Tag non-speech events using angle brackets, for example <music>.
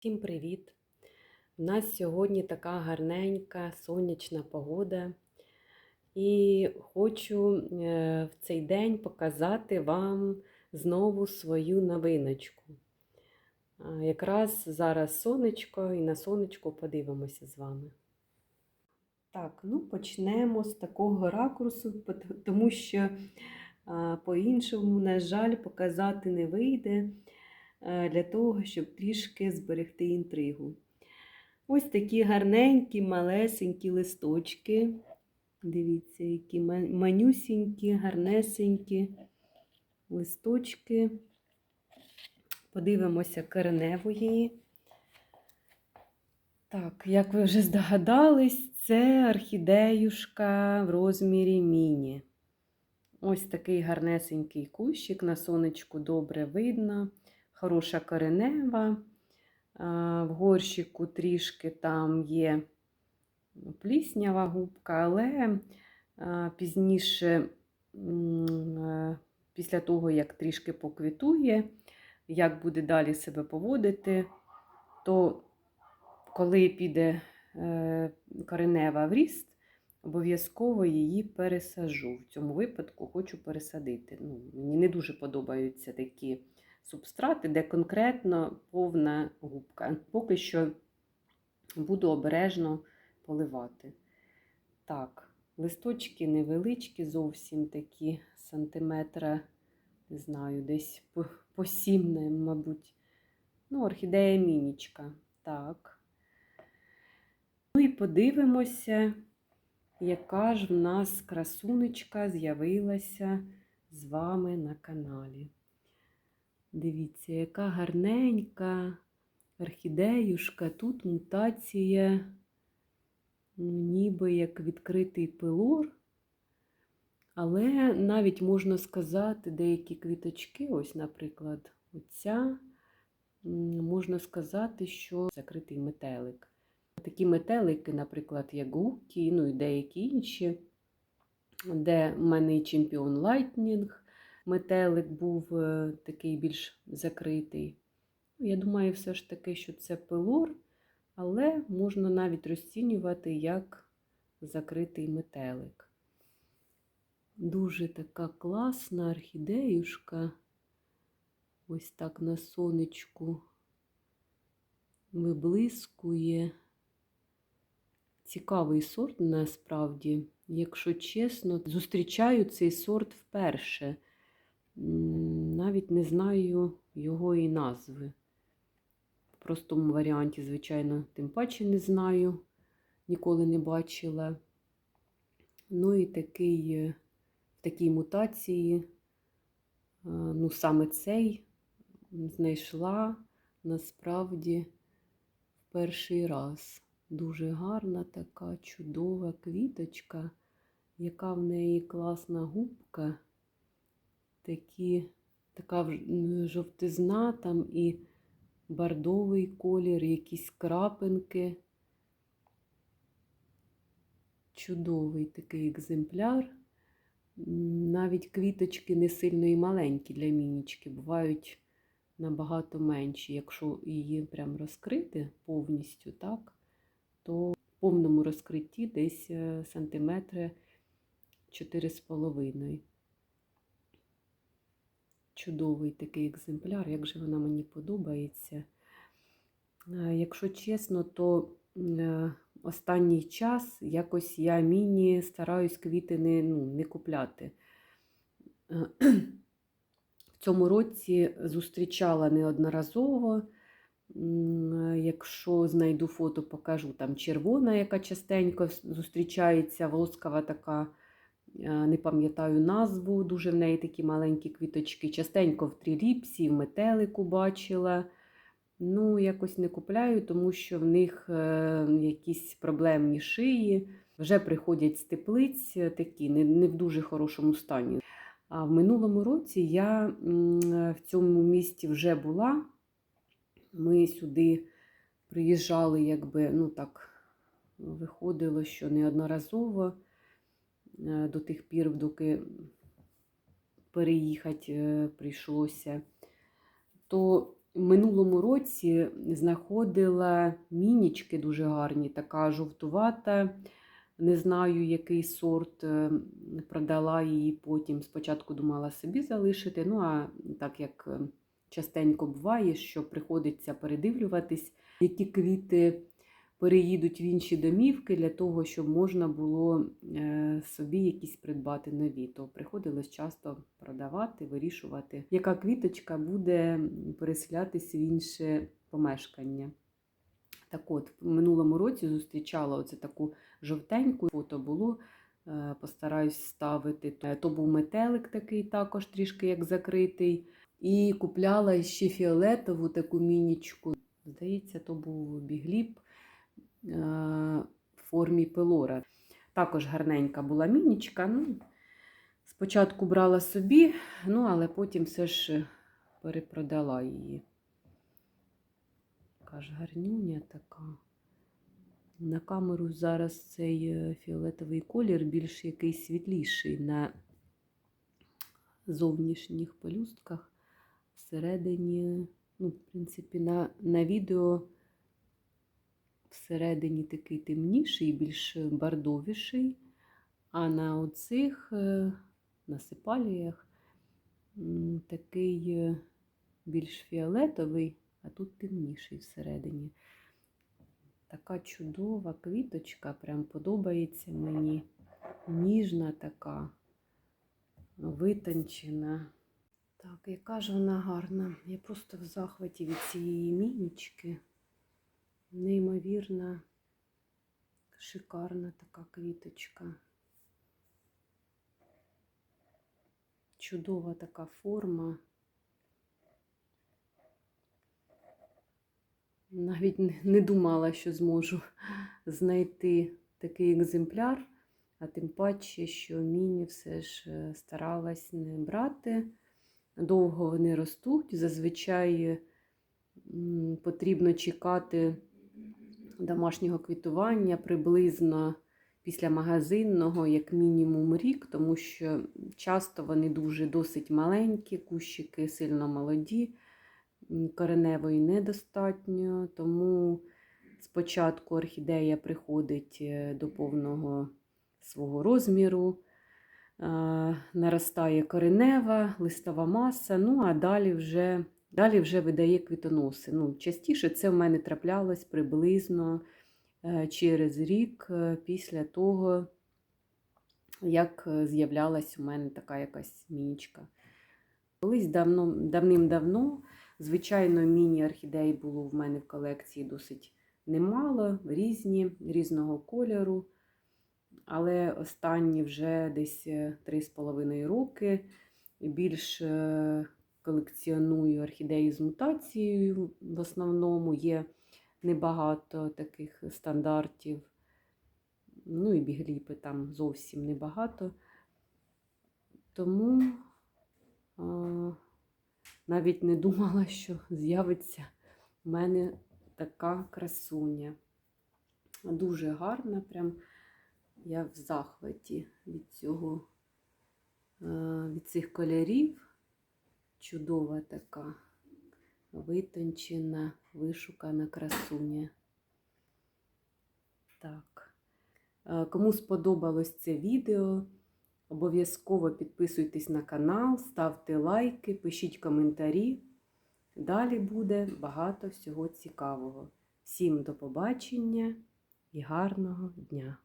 Всім привіт! У нас сьогодні така гарненька сонячна погода. І хочу е, в цей день показати вам знову свою новиночку. Якраз зараз сонечко, і на сонечко подивимося з вами. Так, ну почнемо з такого ракурсу, тому що по-іншому, на жаль, показати не вийде для того, щоб трішки зберегти інтригу. Ось такі гарненькі, малесенькі листочки. Дивіться, які ма- манюсінькі, гарнесенькі листочки. Подивимося кореневу її. Так, як ви вже здогадались, це орхідеюшка в розмірі міні. Ось такий гарнесенький кущик, на сонечку добре видно, хороша коренева. В горщику трішки там є пліснява губка, але пізніше, після того, як трішки поквітує, як буде далі себе поводити, то коли піде е, коренева в ріст, обов'язково її пересажу. В цьому випадку хочу пересадити. Ну, мені не дуже подобаються такі субстрати, де конкретно повна губка. Поки що буду обережно поливати. Так, листочки невеличкі, зовсім такі сантиметра, не знаю, десь по, по 7, не, мабуть. Ну, орхідея мінічка. Так. Ну і подивимося, яка ж в нас красунечка з'явилася з вами на каналі. Дивіться, яка гарненька орхідеюшка. Тут мутація, ну, ніби як відкритий пилор. Але навіть можна сказати, деякі квіточки, ось, наприклад, оця, можна сказати, що закритий метелик. Такі метелики, наприклад, як гукі, ну і деякі інші, де в мене і чемпіон Лайтнінг, метелик був е, такий більш закритий. Я думаю, все ж таки, що це пилор, але можна навіть розцінювати як закритий метелик. Дуже така класна орхідеюшка. Ось так на сонечку виблискує. Цікавий сорт насправді, якщо чесно, зустрічаю цей сорт вперше. Навіть не знаю його і назви. В простому варіанті, звичайно, тим паче не знаю, ніколи не бачила. Ну і такий, е, в такій мутації, е, ну саме цей знайшла насправді в перший раз. Дуже гарна така чудова квіточка, яка в неї класна губка, такі, така жовтизна там і бордовий колір, якісь крапинки. Чудовий такий екземпляр. Навіть квіточки не сильно і маленькі для мінічки, бувають набагато менші. Якщо її прям розкрити повністю, так, то в повному розкритті десь е, сантиметри 4,5. Чудовий такий екземпляр, як же вона мені подобається. Е, Якщо чесно, то е, останній час якось я міні стараюсь квіти не, ну, не купляти. Е, <clears throat> В цьому році зустрічала неодноразово. Якщо знайду фото, покажу там червона, яка частенько зустрічається, воскова така, не пам'ятаю назву, дуже в неї такі маленькі квіточки. Частенько в тріліпсі, в метелику бачила. Ну, якось не купляю, тому що в них е, якісь проблемні шиї. Вже приходять з теплиць е, такі, не, не в дуже хорошому стані. А в минулому році я е, в цьому місті вже була. Ми сюди приїжджали, якби, ну так, виходило, що неодноразово е, до тих пір, доки переїхати е, прийшлося. То В минулому році знаходила мінічки дуже гарні, така жовтувата. Не знаю, який сорт, е, продала її потім. Спочатку думала собі залишити. Ну, а так як е, частенько буває, що приходиться передивлюватись, які квіти переїдуть в інші домівки для того, щоб можна було е, собі якісь придбати нові. То приходилось часто продавати, вирішувати, яка квіточка буде переселятись в інше помешкання. Так от, в минулому році зустрічала оце таку жовтеньку фото було. е, Постараюсь ставити. Е, То був метелик такий, також трішки як закритий. І купляла ще фіолетову таку мінічку. Здається, то був бігліп в формі пелора. Також гарненька була мінічка. Ну, спочатку брала собі, ну, але потім все ж перепродала її. Така ж гарнюня така. На камеру зараз цей е, фіолетовий колір більш якийсь світліший на зовнішніх пелюстках. Всередині, ну, в принципі, на, на відео всередині такий темніший, більш бордовіший, а на оцих е, на сепаліях м, такий е, більш фіолетовий, а тут темніший всередині. Така чудова квіточка, прям подобається мені. Ніжна така, витончена. Так, яка ж вона гарна. Я просто в захваті від цієї мінічки. Неймовірна, шикарна така квіточка. Чудова така форма. Навіть не- думала, що зможу знайти такий екземпляр, а тим паче, що міні все ж е, старалась не брати. Довго вони ростуть. Зазвичай потрібно чекати домашнього квітування приблизно після магазинного, як мінімум рік, тому що часто вони дуже досить маленькі, кущики сильно молоді, кореневої недостатньо, тому спочатку орхідея приходить е, до повного свого розміру. е, Наростає коренева, листова маса, ну а далі вже Далі вже видає квітоноси. Ну, частіше це в мене траплялось приблизно е, через рік е, після того, як е, з'являлась у мене така якась мінічка. Колись давно, давним-давно, звичайно, міні-орхідей було в мене в колекції досить немало, різні, різного кольору. Але останні вже десь 3,5 роки більш колекціоную орхідеї з мутацією. В основному є небагато таких стандартів. Ну і бігліпи там зовсім небагато. Тому а, навіть не думала, що з'явиться в мене така красуня. Дуже гарна, прям я в захваті від цього, е, від цих кольорів чудова така витончена, вишукана красуня. Так. Е, Кому сподобалось це відео, обов'язково підписуйтесь на канал, ставте лайки, пишіть коментарі. Далі буде багато всього цікавого. Всім до побачення і гарного дня!